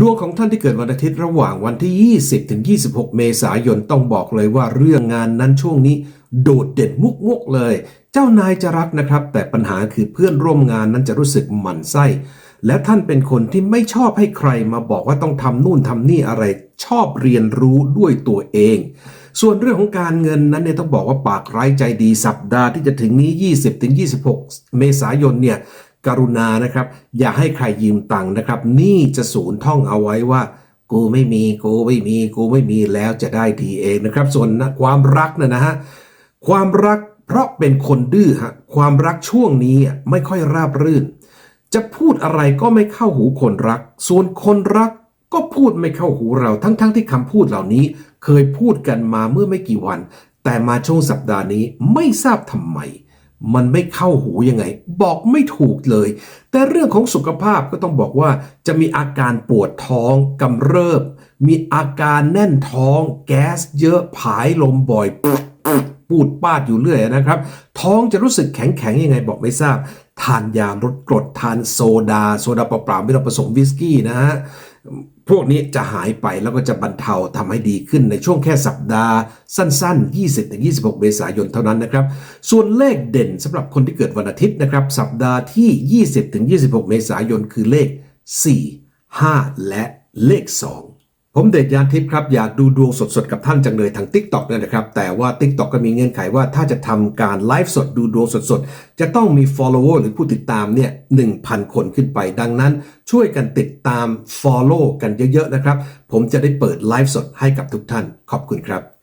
ดวงของท่านที่เกิดวันอาทิตย์ระหว่างวันที่ 20 ถึง 26 เมษายนต้องบอกเลยว่าเรื่องงานนั้นช่วงนี้ โดดเด่นมุกมุกเลย เจ้านายจะรักนะครับ แต่ปัญหาคือเพื่อนร่วมงานนั้นจะรู้สึกหมั่นไส้ และท่านเป็นคนที่ไม่ชอบให้ใครมาบอกว่าต้องทำนู่นทำนี่อะไร ชอบเรียนรู้ด้วยตัวเอง ส่วนเรื่องของการเงินนั้นเนี่ยต้องบอกว่าปากไร้ใจดีสัปดาห์ที่จะถึงนี้ 20ถึง26 เมษายนเนี่ย กรุณานะครับ อย่าให้ใครยืมตังค์นะครับ นี่จะศูนย์ท่องเอาไว้ว่า กูไม่มีกูไม่มีกูไม่มีแล้วจะได้ดีเองนะครับ ส่วนนะความรักนะนะฮะความรักเพราะเป็นคนดื้อฮะความรักช่วงนี้ไม่ค่อยราบรื่น จะพูดอะไรก็ไม่เข้าหูคนรัก ส่วนคนรักก็พูดไม่เข้าหูเราทั้งๆทที่คำพูดเหล่านี้ เคยพูดกันมาเมื่อไม่กี่วัน แต่มาช่วงสัปดาห์นี้ไม่ทราบทำไม มันไม่เข้าหูยังไง บอกไม่ถูกเลย แต่เรื่องของสุขภาพก็ต้องบอกว่า จะมีอาการปวดท้องกำเริบ มีอาการแน่นท้อง แก๊สเยอะผายลมบ่อยปูดปาดอยู่เรื่อยนะครับ ท้องจะรู้สึกแข็งแข็งยังไงบอกไม่ทราบ ทานยาลดกรดทานโซดา โซดาเปล่าๆไม่ต้องผสมวิสกี้นะฮะ พวกนี้จะหายไปแล้วก็จะบรรเทาทำให้ดีขึ้นในช่วงแค่สัปดาห์สั้น ๆ 20-26 เมษายนเท่านั้นนะครับ ส่วนเลขเด่นสำหรับคนที่เกิดวันอาทิตย์นะครับ สัปดาห์ที่ 20-26 เมษายนคือเลข 4 5 และเลข 2 ผมเดชยานทิพย์ครับ อยากดูดวงสดๆ กับท่านจังเลยทาง Tik t o อกเนี่ยนะครับ แต่ว่า Tik t o อกก็มีเงื่อนไขว่าถ้าจะทำการไลฟ์สดดูดวงสดๆ จะต้องมี follower หรือผู้ติดตามเนี่ย1,000 คนขึ้นไป ดังนั้นช่วยกันติดตาม follow กันเยอะๆ นะครับ ผมจะได้เปิดไลฟ์สดให้กับทุกท่าน ขอบคุณครับ